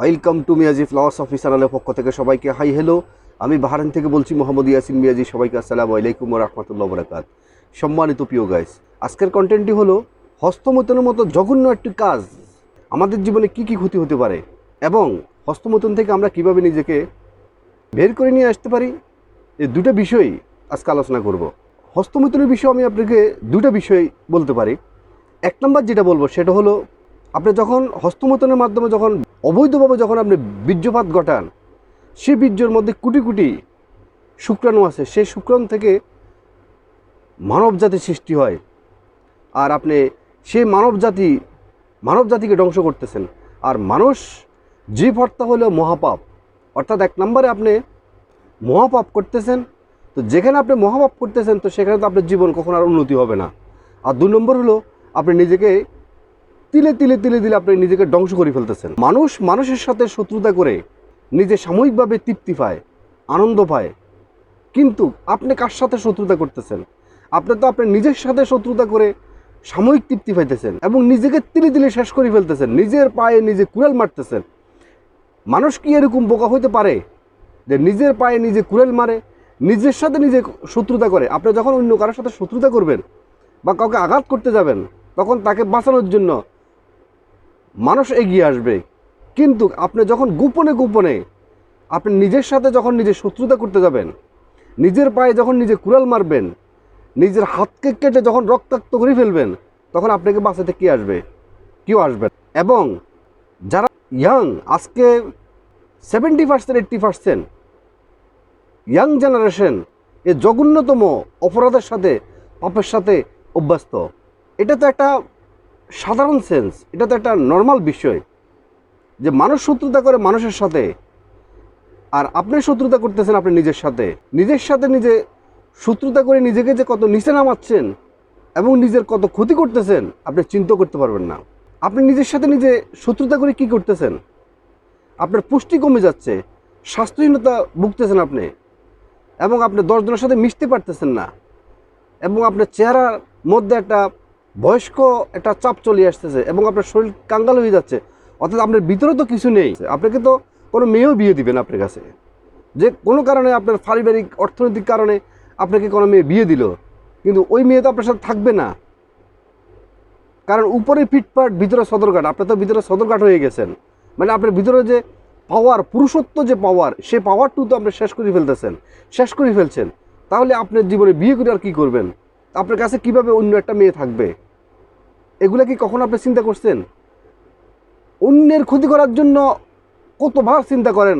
Welcome to Miyaji flowers office পক্ষ থেকে সবাইকে হাই হ্যালো। আমি বাহারান থেকে বলছি, মোহাম্মদ ইয়াসিন মিয়াজি, সবাইকে আসসালামু আলাইকুম রহমতুল্লাহ বরাকাত। সম্মানিত প্রিয় গাইস আজকের কন্টেন্টটি হলো হস্তমৈথনের মতো জঘন্য একটি কাজ। আমাদের জীবনে কি কি ক্ষতি হতে পারে এবং হস্তমৈথন থেকে আমরা কীভাবে নিজেকে বের করে নিয়ে আসতে পারি এই দুটো বিষয় আজকে আলোচনা করব। হস্তমৈথনের বিষয়ে আমি আপনাকে দুটো বিষয় বলতে পারি। এক নম্বর যেটা বলব, সেটা হলো আপনি যখন হস্তমতনের মাধ্যমে যখন, অবৈধভাবে যখন আপনি বীর্যপাত ঘটান, সে বীর্যর মধ্যে কুটি কুটি শুক্রাণু আছে সেই শুক্রাণু থেকে মানব জাতির সৃষ্টি হয়। আর আপনি সেই মানব জাতি, মানব জাতিকে ধ্বংস করতেছেন। আর মানুষ জীব হত্যা হলো মহাপাপ। অর্থাৎ এক নম্বরে আপনি মহাপাপ করতেছেন, তো যেখানে আপনি মহাপাপ করতেছেন, তো সেখানে তো আপনার জীবন কখনো আর উন্নতি হবে না। আর দু নম্বর হলো, আপনি নিজেকে তিলে তিলে তিলে তিলে আপনি নিজেকে ধ্বংস করে ফেলতেছেন। মানুষ মানুষের সাথে শত্রুতা করে নিজে সাময়িকভাবে তৃপ্তি পায়, আনন্দ পায়। কিন্তু আপনি কার সাথে শত্রুতা করতেছেন? আপনি তো আপনার নিজের সাথে শত্রুতা করে সাময়িক তৃপ্তি পাইতেছেন এবং নিজেকে তিলে তিলে শেষ করে ফেলতেছেন। নিজের পায়ে নিজে কুড়াল মারতেছেন। মানুষ কি এরকম বোকা হতে পারে যে নিজের পায়ে নিজে কুড়াল মারে, নিজের সাথে নিজে শত্রুতা করে? আপনি যখন অন্য কারোর সাথে শত্রুতা করবেন বা কাউকে আঘাত করতে যাবেন, তখন তাকে বাঁচানোর জন্য মানুষ এগিয়ে আসবে। কিন্তু আপনি যখন গোপনে গোপনে আপনি নিজের সাথে যখন নিজের শত্রুতা করতে যাবেন, নিজের পায়ে যখন নিজে কুড়াল মারবেন, নিজের হাতকে কেটে যখন রক্তাক্ত করে ফেলবেন, তখন আপনাকে বাঁচাতে কে আসবে? কেউ আসবে এবং যারা ইয়াং আজকে seventy percent eighty percent young generation এ জঘন্যতম অপরাধের সাথে, পাপের সাথে অভ্যস্ত। এটা তো একটা সাধারণ সেন্স এটা তো একটা নর্মাল বিষয় যে মানুষ শত্রুতা করে মানুষের সাথে। আর আপনি শত্রুতা করতেছেন আপনি নিজের সাথে। নিজের সাথে নিজে শত্রুতা করে নিজেকে যে কত নিচে নামাচ্ছেন এবং নিজের কত ক্ষতি করতেছেন, আপনি চিন্তা করতে পারবেন না। আপনি নিজের সাথে নিজে শত্রুতা করে কি করতেছেন? আপনার পুষ্টি কমে যাচ্ছে, স্বাস্থ্যহীনতা ভুগতেছেন আপনি এবং আপনি দশজনের সাথে মিশতে পারতেছেন না এবং আপনার চেহারার মধ্যে একটা বয়স্ক একটা চাপ চলে আসতেছে এবং আপনার শরীর কাঙ্গাল হয়ে যাচ্ছে। অর্থাৎ আপনার ভিতরে তো কিছু নেই। আপনাকে তো কোনো মেয়েও বিয়ে দিবেন আপনার কাছে। যে কোনো কারণে আপনার পারিবারিক, অর্থনৈতিক কারণে আপনাকে কোনো মেয়ে বিয়ে দিল। কিন্তু ওই মেয়ে তো আপনার সাথে থাকবে না। কারণ উপরে ফিটপাট ভিতরে সদরঘাট। আপনি তো ভিতরে সদরঘাট হয়ে গেছেন। মানে আপনার ভিতরে যে পাওয়ার পুরুষত্ব যে পাওয়ার সে পাওয়ারটু তো আপনি শেষ করে ফেলতেছেন। শেষ করে ফেলছেন। তাহলে আপনার জীবনে বিয়ে করে আর কী করবেন? আপনার কাছে কীভাবে অন্য একটা মেয়ে থাকবে? এগুলা কি কখনো আপনি চিন্তা করছেন? অন্যের ক্ষতি করার জন্য কতবার চিন্তা করেন?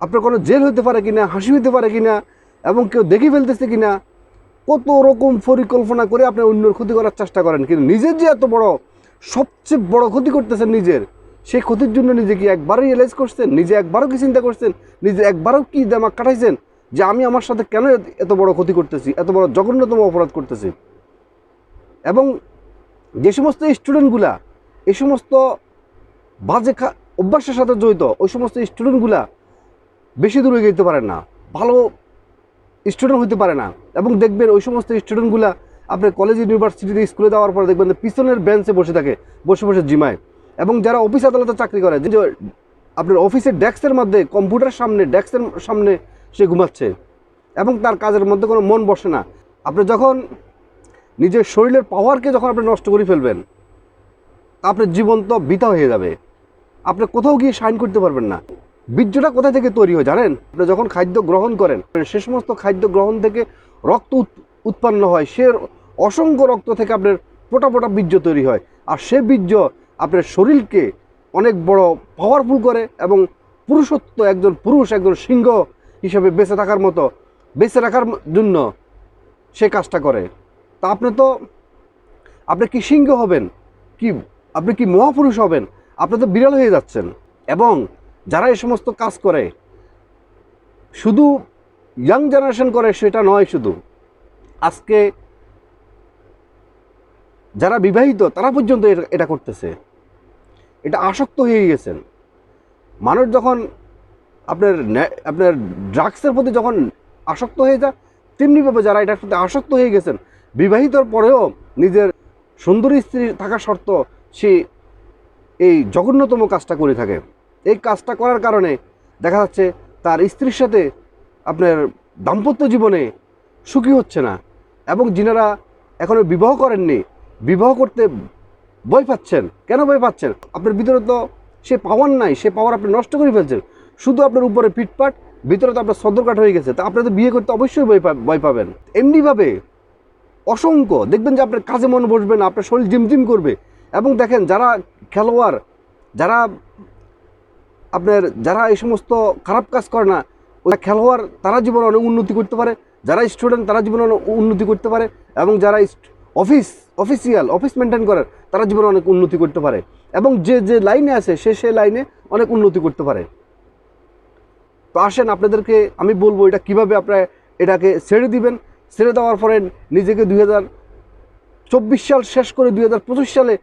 আপনার কোনো জেল হতে পারে কিনা, হাসি হতে পারে কিনা, এবং কেউ দেখে ফেলতেছে কিনা, কত রকম পরিকল্পনা করে আপনি অন্যের ক্ষতি করার চেষ্টা করেন। কিন্তু নিজের যে এত বড়, সবচেয়ে বড় ক্ষতি করতেছেন নিজের, সেই ক্ষতির জন্য নিজে কি একবারও রিয়েলাইজ করছেন? নিজে একবারও কি চিন্তা করছেন? নিজে একবারও কি দেমাক কাটাইছেন? যে আমি আমার সাথে কেন এত বড় ক্ষতি করতেছি? এত বড় জঘন্যতম অপরাধ করতেছি? এবং যে সমস্ত স্টুডেন্টগুলা এই সমস্ত বাজে অভ্যাসের সাথে জড়িত, ওই সমস্ত স্টুডেন্টগুলা বেশি দূরে যেতে পারে না, ভালো স্টুডেন্ট হতে পারে না এবং দেখবেন ওই সমস্ত স্টুডেন্টগুলা আপনার কলেজ ইউনিভার্সিটিতে স্কুলে যাওয়ার পরে দেখবেন পিছনের বেঞ্চে বসে থাকে, বসে বসে জিমায়। এবং যারা অফিস আদালতে চাকরি করে, যে আপনার অফিসের ডেস্কের মধ্যে কম্পিউটার সামনে, ডেস্কের সামনে সে ঘুমাচ্ছে এবং তার কাজের মধ্যে কোনো মন বসে না। আপনি যখন নিজের শরীরের পাওয়ারকে যখন আপনি নষ্ট করে ফেলবেন, আপনার জীবন তো বৃথা হয়ে যাবে। আপনি কোথাও গিয়ে সাইন করতে পারবেন না। বীর্যটা কোথা থেকে তৈরি হয় জানেন? আপনি যখন খাদ্য গ্রহণ করেন সে সমস্ত খাদ্য গ্রহণ থেকে রক্ত উৎ- উৎপন্ন হয়, সে অসংখ্য রক্ত থেকে আপনার পোটা পোটা বীর্য তৈরি হয়। আর সে বীর্য আপনার শরীরকে অনেক বড় পাওয়ারফুল করে এবং পুরুষত্ব, একজন পুরুষ, একজন সিংহ হিসেবে বেঁচে থাকার মতো, বেঁচে রাখার জন্য সে কাজটা করে। তা আপনি তো, আপনি কি সিংহ হবেন? কি, আপনি কি মহাপুরুষ হবেন? আপনি তো বিড়াল হয়ে যাচ্ছেন। এবং যারা এই সমস্ত কাজ করে, শুধু ইয়াং জেনারেশন করে, সেটা নয় শুধু। আজকে যারা বিবাহিত, তারা পর্যন্ত এটা- করতেছে। এটা আসক্ত হয়ে গেছেন। মানুষ যখন আপনার আপনার ড্রাগসের প্রতি যখন আসক্ত হয়ে যায়, তেমনিভাবে যারা এটার প্রতি আসক্ত হয়ে গেছেন বিবাহিতর পরেও নিজের সুন্দরী স্ত্রী থাকা শর্ত সে এই জঘন্যতম কাজটা করে থাকে। এই কাজটা করার কারণে দেখা যাচ্ছে তার স্ত্রীর সাথে আপনার দাম্পত্য জীবনে সুখী হচ্ছে না এবং যিনারা এখনও বিবাহ করেননি, বিবাহ করতে ভয় পাচ্ছেন। কেন ভয় পাচ্ছেন? আপনার ভিতরে তো সে পাওয়ার নাই, সে পাওয়ার আপনি নষ্ট করে ফেলছেন। শুধু আপনার উপরে পিটপাট ভিতরে তো আপনার সদরকাট হয়ে গেছে। তা আপনি তো বিয়ে করতে অবশ্যই ভয় ভয় পাবেন। এমনিভাবে অসংখ্য। দেখবেন যে আপনার কাজে মন বসবে না, আপনার শরীর জিমজিম করবে। এবং দেখেন, যারা খেলোয়াড়, যারা আপনার, যারা এই সমস্ত খারাপ কাজ করে না, ওই খেলোয়াড়, তারা জীবনে অনেক উন্নতি করতে পারে। যারা স্টুডেন্ট তারা জীবনে অনেক উন্নতি করতে পারে। এবং যারা অফিস অফিসিয়াল অফিস মেনটেন করে তারা জীবনে অনেক উন্নতি করতে পারে। এবং যে যে লাইনে আছে, সে সে লাইনে অনেক উন্নতি করতে পারে। তো আসেন, আপনাদেরকে আমি বলব এটা কীভাবে আপনারা এটাকে ছেড়ে দিবেন। ছেড়ে দেওয়ার পরে নিজেকে দুই চব্বিশ সাল শেষ করে দুই হাজার পঁচিশ সালে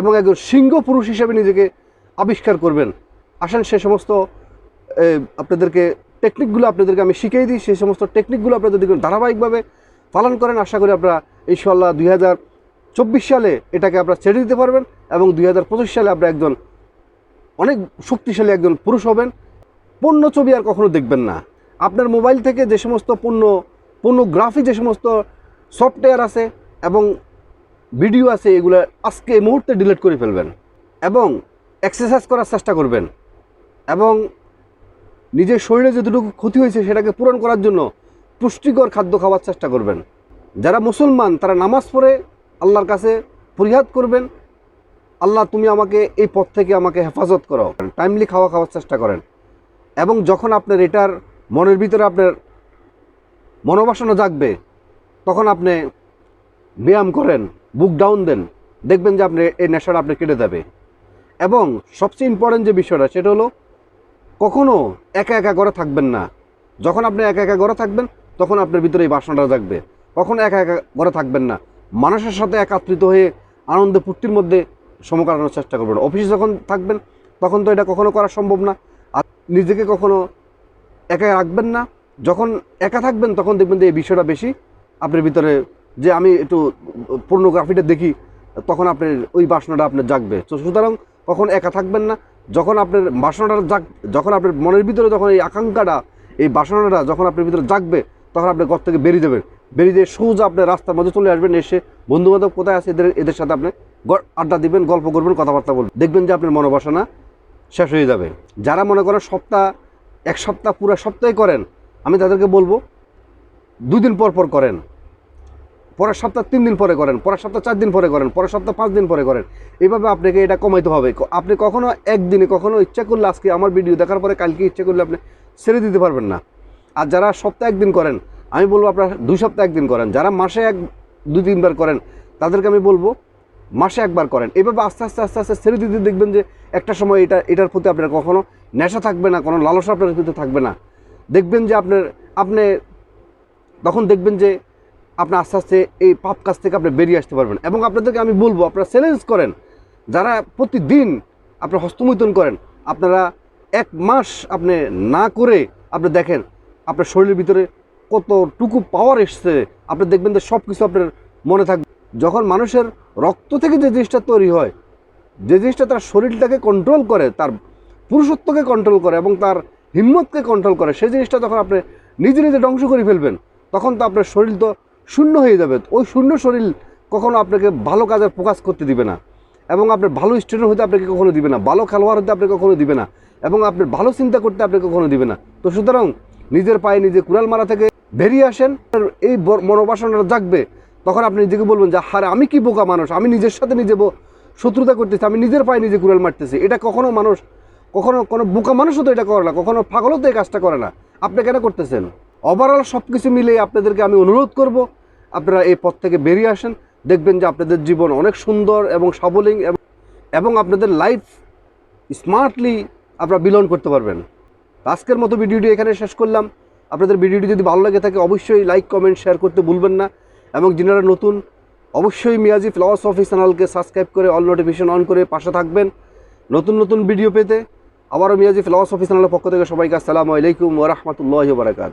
এবং একজন সিংহ পুরুষ হিসেবে নিজেকে আবিষ্কার করবেন। আসেন সে সমস্ত আপনাদেরকে টেকনিকগুলো আপনাদেরকে আমি শিখিয়ে দিই। সেই সমস্ত টেকনিকগুলো আপনাদের যদি ধারাবাহিকভাবে পালন করেন, আশা করি আপনারা ইনশাল্লাহ দুই চব্বিশ সালে এটাকে আপনারা ছেড়ে দিতে পারবেন এবং দুই হাজার পঁচিশ সালে আপনারা একজন অনেক শক্তিশালী একজন পুরুষ হবেন। পণ্য ছবি আর কখনো দেখবেন না। আপনার মোবাইল থেকে যে সমস্ত পণ্য পণ্যগ্রাফি যে সমস্ত সফটওয়্যার আছে এবং ভিডিও আছে, এগুলো আজকে এই মুহূর্তে ডিলিট করে ফেলবেন এবং এক্সারসাইজ করার চেষ্টা করবেন এবং নিজের শরীরে যতটুকু ক্ষতি হয়েছে সেটাকে পূরণ করার জন্য পুষ্টিকর খাদ্য খাওয়ার চেষ্টা করবেন। যারা মুসলমান, তারা নামাজ পড়ে আল্লাহর কাছে পরিহাদ করবেন। আল্লাহ, তুমি আমাকে এই পথ থেকে আমাকে হেফাজত করো। টাইমলি খাওয়া খাওয়ার চেষ্টা করেন। এবং যখন আপনার এটার মনের ভিতরে আপনার মনোবাসনা জাগবে, তখন আপনি ব্যায়াম করেন, বুক ডাউন দেন, দেখবেন যে আপনি এই নেশাটা আপনি কেটে যাবে। এবং সবচেয়ে ইম্পর্টেন্ট যে বিষয়টা, সেটা হলো কখনো একা একা ঘরে থাকবেন না। যখন আপনি একা একা ঘরে থাকবেন, তখন আপনার ভিতরে এই বাসনাটা জাগবে। কখনো একা একা ঘরে থাকবেন না। মানুষের সাথে একাত্রিত হয়ে আনন্দ, ফুর্তির মধ্যে সময় কাটানোর চেষ্টা করবেন। অফিসে যখন থাকবেন, তখন তো এটা কখনো করা সম্ভব না। আর নিজেকে কখনো একা রাখবেন না। যখন একা থাকবেন, তখন দেখবেন যে এই বিষয়টা বেশি আপনার ভিতরে যে আমি একটু পর্নোগ্রাফিটা দেখি, তখন আপনার ওই বাসনাটা আপনার জাগবে। তো সুতরাং কখন একা থাকবেন না। যখন আপনার বাসনাটা জাগ, যখন আপনার মনের ভিতরে যখন এই আকাঙ্ক্ষাটা, এই বাসনাটা যখন আপনার ভিতরে জাগবে, তখন আপনি ঘর থেকে বেরিয়ে যাবেন। বেরিয়ে দিয়ে সোজা আপনার রাস্তার মধ্যে চলে আসবেন এসে। বন্ধু বান্ধব কোথায় আছে এদের এদের সাথে আপনি আড্ডা দিবেন, গল্প করবেন, কথাবার্তা বলবেন। দেখবেন যে আপনার মনোবাসনা শেষ হয়ে যাবে। যারা মনে করেন সপ্তাহ, এক সপ্তাহ পুরো সপ্তাহে করেন আমি তাদেরকে বলব, দুদিন পর পর করেন। পরের সপ্তাহ তিন দিন পরে করেন, পরের সপ্তাহ চার দিন পরে করেন, পরের সপ্তাহ পাঁচ দিন পরে করেন। এইভাবে আপনাকে এটা কমাইতে হবে। আপনি কখনো একদিনে কখনো ইচ্ছা করলে আজকে আমার ভিডিও দেখার পরে কালকে ইচ্ছা করলে আপনি ছেড়ে দিতে পারবেন না। আর যারা সপ্তাহে একদিন করেন, আমি বলব আপনারা দুই সপ্তাহ একদিন করেন। যারা মাসে এক, দুই, তিনবার করেন, তাদেরকে আমি বলব মাসে একবার করেন। এইভাবে আস্তে আস্তে আস্তে আস্তে ছেড়ে দিতে দেখবেন যে একটা সময় এটা, এটার প্রতি আপনার কখনো নেশা থাকবে না, কোনো লালসা আপনার ভিতরে থাকবে না। দেখবেন যে আপনার, আপনি তখন দেখবেন যে আপনি আস্তে আস্তে এই পাপ কাজ থেকে আপনি বেরিয়ে আসতে পারবেন। এবং আপনাদেরকে আমি বলব, আপনারা চ্যালেঞ্জ করেন। যারা প্রতিদিন আপনার হস্তমৈথুন করেন, আপনারা এক মাস আপনি না করে আপনি দেখেন, আপনার শরীরের ভিতরে কতটুকু পাওয়ার এসছে। আপনি দেখবেন যে সব কিছু আপনার মনে থাকবে। যখন মানুষের রক্ত থেকে যে জিনিসটা তৈরি হয়, যে জিনিসটা তার শরীরটাকে কন্ট্রোল করে, তার পুরুষত্বকে কন্ট্রোল করে এবং তার হিম্মতকে কন্ট্রোল করে। সেই জিনিসটা যখন আপনি নিজে নিজে ধ্বংস করে ফেলবেন, তখন তো আপনার শরীর তো শূন্য হয়ে যাবে। ওই শূন্য শরীর কখনো আপনাকে ভালো কাজের ফোকাস করতে দিবে না। এবং আপনার ভালো স্টুডেন্ট হতে আপনাকে কখনো দিবে না। ভালো খেলোয়াড় হতে আপনাকে কখনো দিবে না। এবং আপনার ভালো চিন্তা করতে আপনাকে কখনো দিবে না। তো সুতরাং নিজের পায়ে নিজে কুড়াল মারা থেকে বেরিয়ে আসেন। এই মনোবাসনাটা জাগবে। তখন আপনি নিজেকে বলবেন যে, হারে, আমি কি বোকা মানুষ? আমি নিজের সাথে নিজে শত্রুতা করতেছি। আমি নিজের পায়ে নিজে কুড়াল মারতেছি। এটা কখনো মানুষ কখনো কোনো বোকা মানুষও তো এটা করে না, কখনো পাগলও তো এই কাজটা করে না। আপনি কেন করতেছেন? ওভারঅল সব কিছু মিলে আপনাদেরকে আমি অনুরোধ করব, আপনারা এই পথ থেকে বেরিয়ে আসেন, দেখবেন যে আপনাদের জীবন অনেক সুন্দর এবং সাবলীল এবং- আপনাদের লাইফ স্মার্টলি আপনারা বিলন করতে পারবেন। আজকের মতো ভিডিওটি এখানে শেষ করলাম। আপনাদের ভিডিওটি যদি ভালো লাগে থাকে, অবশ্যই লাইক কমেন্ট শেয়ার করতে ভুলবেন না। এবং যারা নতুন, অবশ্যই মিয়াজি ফ্লাওয়ার্স অফিস চ্যানেলকে সাবস্ক্রাইব করে অল নোটিফিকেশন অন করে পাশে থাকবেন। নতুন নতুন ভিডিও পেতে আবারও মিয়াজি ফ্লাওয়ার্স অফিস চ্যানেলের পক্ষ থেকে সবাইকে আসসালামু আলাইকুম ওরহমতুল্লাহ বারাকাত